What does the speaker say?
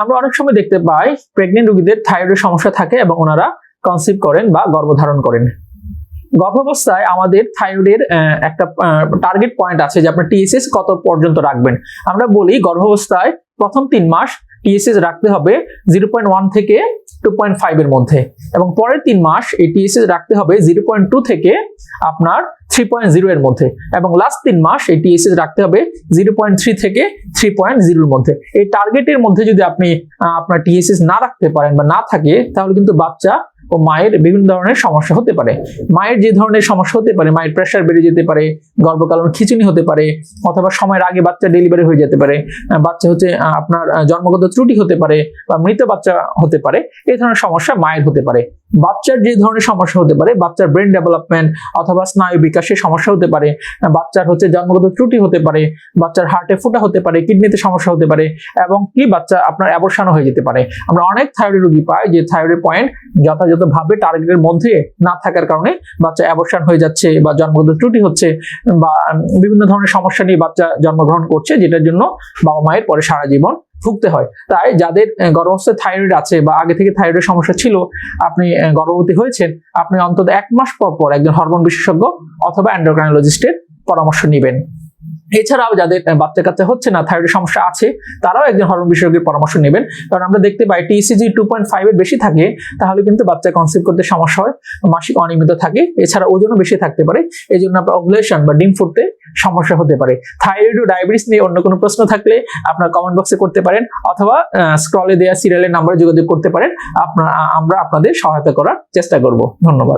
আমরা অনেক সময় দেখতে পাই প্রেগনেন্ট রোগীদের থাইরয়েডের সমস্যা থাকে এবং ওনারা কনসিভ করেন বা গর্ভধারণ করেন। গর্ভাবস্থায় আমাদের থাইরয়েডের একটা টার্গেট পয়েন্ট আছে যে আপনার টিএসএস কত পর্যন্ত রাখবেন। আমরা বলি গর্ভাবস্থায় প্রথম তিন মাস টিএসএস রাখতে হবে জিরো পয়েন্ট ওয়ান থেকে টু পয়েন্ট ফাইভ এর মধ্যে এবং পরের তিন মাস এই টিএসএস রাখতে হবে জিরো পয়েন্ট টু থেকে আপনার থ্রি পয়েন্ট জিরো এর মধ্যে এবং লাস্ট তিন মাস এই টিএসএস রাখতে হবে জিরো পয়েন্ট থ্রি থেকে থ্রি পয়েন্ট জিরোর মধ্যে। এই টার্গেটের মধ্যে যদি আপনি আপনার টিএসএস না রাখতে পারেন বা না থাকে, তাহলে কিন্তু বাচ্চা ও মায়ের বিভিন্ন ধরনের সমস্যা হতে পারে। মায়ের যে ধরনের সমস্যা হতে পারে, মায়ের প্রেশার বেড়ে যেতে পারে, গর্ভকালীন খিচুনি হতে পারে, অথবা সময়ের আগে বাচ্চা ডেলিভারি হয়ে যেতে পারে বাচ্চা হচ্ছে আপনার জন্মগত ত্রুটি হতে পারে বা মৃত বাচ্চা হতে পারে, এই ধরনের সমস্যা মায়ের হতে পারে। বাচ্চার যে ধরনের সমস্যা হতে পারে, বাচ্চার ব্রেন ডেভেলপমেন্ট অথবা স্নায়ু বিকাশের সমস্যা হতে পারে, বাচ্চার হচ্ছে জন্মগত ত্রুটি হতে পারে, বাচ্চার হার্টে ফুটা হতে পারে কিডনিতে সমস্যা হতে পারে, এবং কি বাচ্চা আপনার অ্যাবর্শনও হয়ে যেতে পারে। আমরা অনেক থাইরয়েড রোগী পাই যে থাইরয়েড পয়েন্ট যথাযথভাবে টার্গেটের মধ্যে না থাকার কারণে বাচ্চা অ্যাবর্শন হয়ে যাচ্ছে বা জন্মগত ত্রুটি হচ্ছে বা বিভিন্ন ধরনের সমস্যা নিয়ে বাচ্চা জন্মগ্রহণ করছে, যেটার জন্য বাবা মায়ের পরে সারা জীবন ভুগতে হয়। তাই যাদের গর্ভাবস্থায় থাইরয়েড আছে বা আগে থেকে থাইরয়েডের সমস্যা ছিল, আপনি গর্ভবতী হয়েছেন, আপনি অন্তত এক মাস পর পর একজন হরমোন বিশেষজ্ঞ অথবা অ্যান্ডোক্রাইনোলজিস্টের পরামর্শ নেবেন। এছাড়াও যাদের বাচ্চা কাচ্চা হচ্ছে না থাইরয়েড সমস্যা আছে, তারাও একজন হরমোন বিশেষজ্ঞের পরামর্শ নেবেন। কারণ আমরা দেখতে পাই টিসিজি টু পয়েন্ট ফাইভ এর বেশি থাকে, তাহলে কিন্তু বাচ্চা কনসিভ করতে সমস্যা হয়, মাসিক অনিয়মিত থাকে, এছাড়া ওজনও বেশি থাকতে পারে এই জন্য আপনার ওভুলেশন বা ডিম ফুটতে সমস্যা হতে পারে। থাইরয়েড ও ডায়াবেটিস নিয়ে অন্য কোনো প্রশ্ন থাকলে আপনার কমেন্ট বক্সে করতে পারেন, অথবা স্ক্রলে দেওয়া সিরিয়ালের নাম্বারে যোগাযোগ করতে পারেন, আপনার, আমরা আপনাদের সহায়তা করার চেষ্টা করব। ধন্যবাদ।